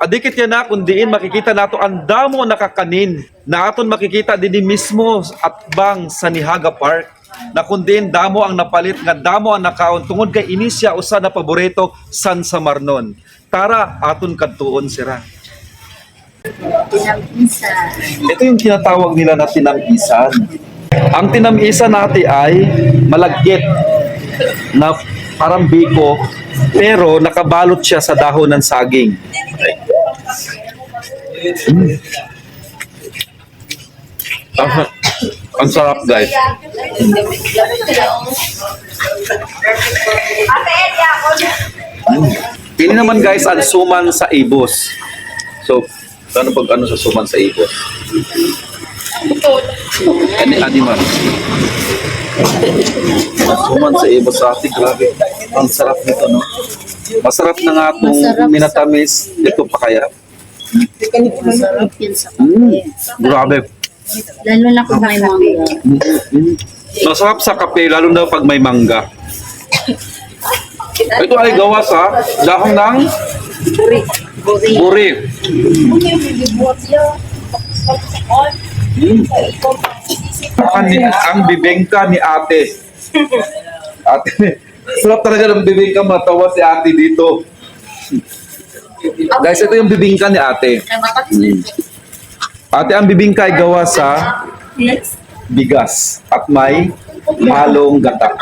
Adikit yan na kung diin makikita nato ang damo nakakanin na aton makikita din mismo at bang sa Nihaga Park na kung diin damo ang napalit nga damo ang nakaon tungod kay inisya usa na paborito San Samarnon. Tara aton kadtuon sira. Ito yung tinatawag nila na tinamisan. Ang tinamisan natin ay malagkit na parang biko pero nakabalot siya sa dahon ng saging. Mm. Ang, ang sarap guys. Mm. Naman guys ang suman sa ibos. So, ano pag ano sa suman sa ibos? Ani animal. Suman sa ibos sa ating grabe. Ang sarap nito, no? Masarap na nga itong minatamis. Ito pa kaya. Masarap yun sa Mm, kape. grabe. Lalo na kung may mangga. Mm, mm. Masarap sa kape, lalo na pag may mangga. Ito ay gawa sa dahon ng Buri. buri. Mm. Ang, ang bibingka ni ate. Ate, sarap talaga ng bibingka. Matawa si ate dito. Guys, ito yung bibingka ni ate. Mm. Ate, ang bibingka ay gawa sa bigas at may halong gata.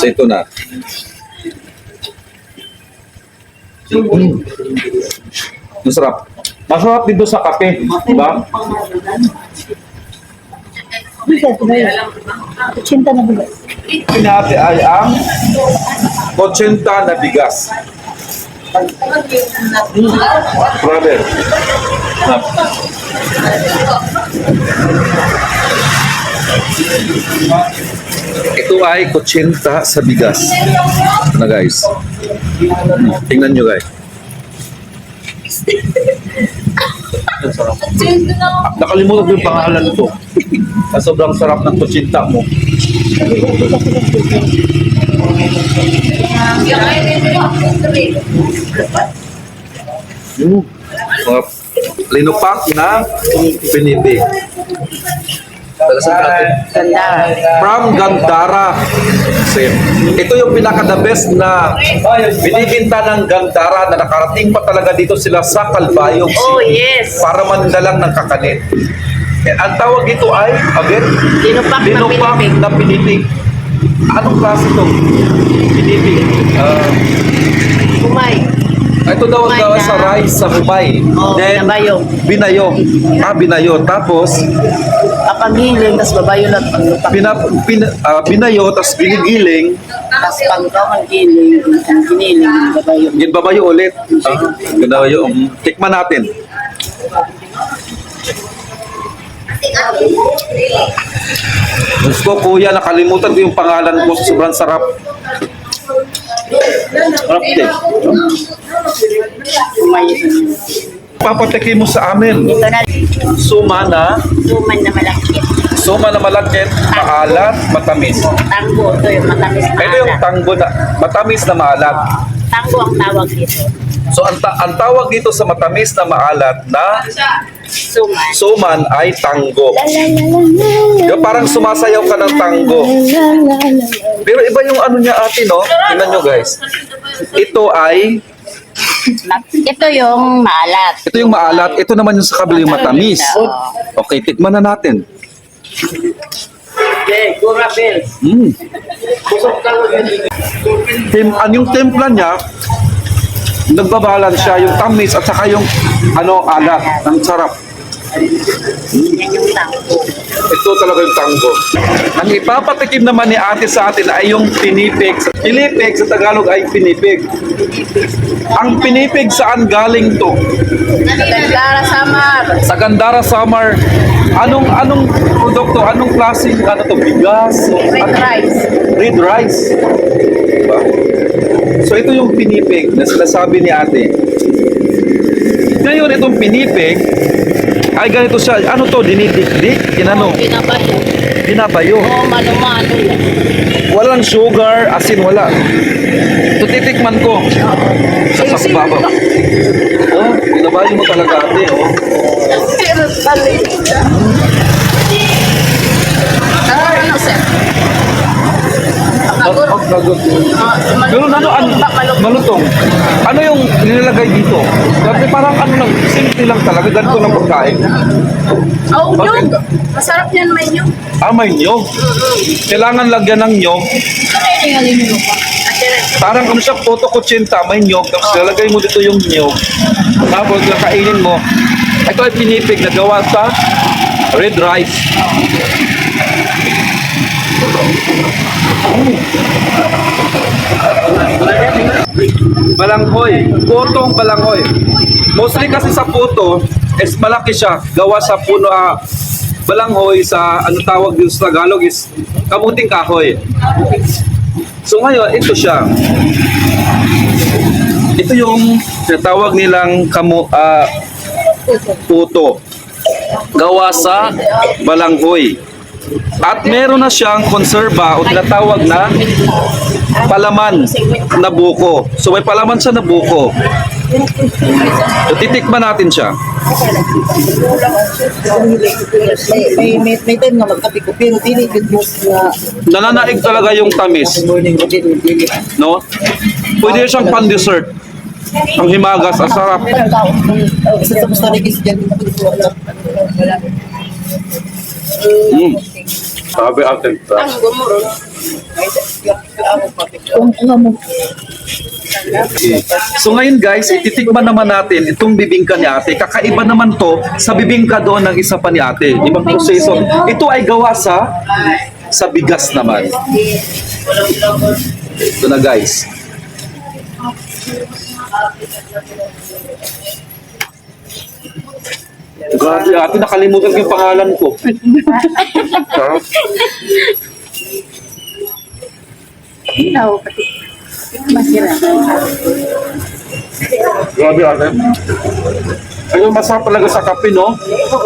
So ito na. Mm. Masarap. Masarap dito sa kape, di ba? Kutsinta na ba? Pinati ay ang 80 na bigas. Brother. Ito ay 80 sa bigas. Ito na guys. Tingnan nyo guys. Nakalimutan ko yung pangalan ko. Sa sobrang sarap ng kutsinta mo. Mm. Mga linupak na pinibig. Talasan natin. From Gandara. Same. Ito yung pinaka-the best na biniginta ng Gandara na nakarating pa talaga dito sila sa Calbayog Oh, yes. para mandalang ng kakanin. Eh, ang tawag dito ay, again, Dinupak na dinupak pinipig. na pinipig. Anong klase ito? Pinipig. Ah, Kumay. ito daw daw na. sa rice sa humay. Oh, binabayo. Binayo. Ah, binayo. Tapos, Kapagiling, tapos babayo lang paglupak. pina, pina, ah, binayo, tapos ginigiling, Tapos pangkaw ang giling, ang giniling, babayo. ginbabayo ulit. Ah, ginabayo. Mm, Tikman natin. Gusto ko, kuya, nakalimutan ko yung pangalan ko sa sobrang sarap. Sarap din. Papatikin mo sa amin. Ito na, Suma na, tuman na malaki. suma na malagkit, maalat, matamis. Tango, ito yung matamis na Ito yung tanggo na, matamis na maalat. Tango ang tawag dito. So ang, ta- ang tawag dito sa matamis na maalat na Suman. suman ay tango. Yung parang sumasayaw ka ng tango. Pero iba yung ano niya ate, no? Tingnan nyo guys. Ito ay, Ito yung maalat. ito yung maalat. Ito naman yung sa kabila yung matamis. Okay, tikman na natin. Mm. Tim, an yung timpla niya, nagbabalance siya yung tamis at saka yung ano alat. Ang sarap. Yan yung tango. Ito talaga yung tango. Ang ipapatikim naman ni ate sa atin ay yung pinipig. Pinipig sa Tagalog ay pinipig. Ang pinipig saan galing to? Gandara Samar. Sa Gandara Summer. Anong anong produkto? Anong klaseng ano to? Bigas? Red Ano? rice. Red rice. Diba? So ito yung pinipig na sinasabi ni ate. Ngayon itong pinipig ay ganito siya. Ano to? Dinidikdik? Inano? Binabayo. Binabayo. Oh, mano-mano. Walang sugar, asin wala. Ito titikman ko. Sa sakbabaw. Oh, Labahin mo talaga ate, oh. Pero balik. Ano, sir? Pagkagot. Pero ano, ano, malutong. Ano yung nilalagay dito? Kasi parang ano lang, simple lang talaga, ganito lang pagkain. Oh, yun. Masarap yan, may yun. Ah, may nyog. Kailangan lagyan ng nyog. Parang ano siya, photo kutsinta, may nyog. Tapos lalagay mo dito yung nyog. Tapos kakainin mo. Ito ay pinipig na gawa sa red rice. Balanghoy. Putong balanghoy. Mostly kasi sa puto, is malaki siya. Gawa sa puno, ah, balanghoy sa ano tawag din sa Tagalog is kamuting kahoy. So ngayon, ito siya. Ito yung tinatawag nilang kamu, ah, puto. Gawa sa balanghoy. At meron na siyang konserba o tinatawag na palaman na buko. So may palaman siya na buko. So titikman natin siya. may may may time na magkape ko pero dili mo na Nananaig talaga yung tamis, no? Pwede siyang pan-dessert. Ang himagas, ang sarap. Mm. Sabi atin. Ang. Kung ano mo, Okay. So ngayon guys, ititikman naman natin itong bibingka ni ate. Kakaiba naman to sa bibingka doon ng isa pa ni ate. Ibang proseso. Ito ay gawa sa sa bigas naman. Ito na guys. Grabe ate, nakalimutan ko yung pangalan ko. Sarap. ikaw, pati. Masira. Grabe ate. Ayun, masarap talaga sa kape, no?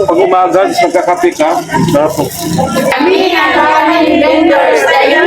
Pag umaga, magkakape ka. Sarap. Kami ang vendors. Tayo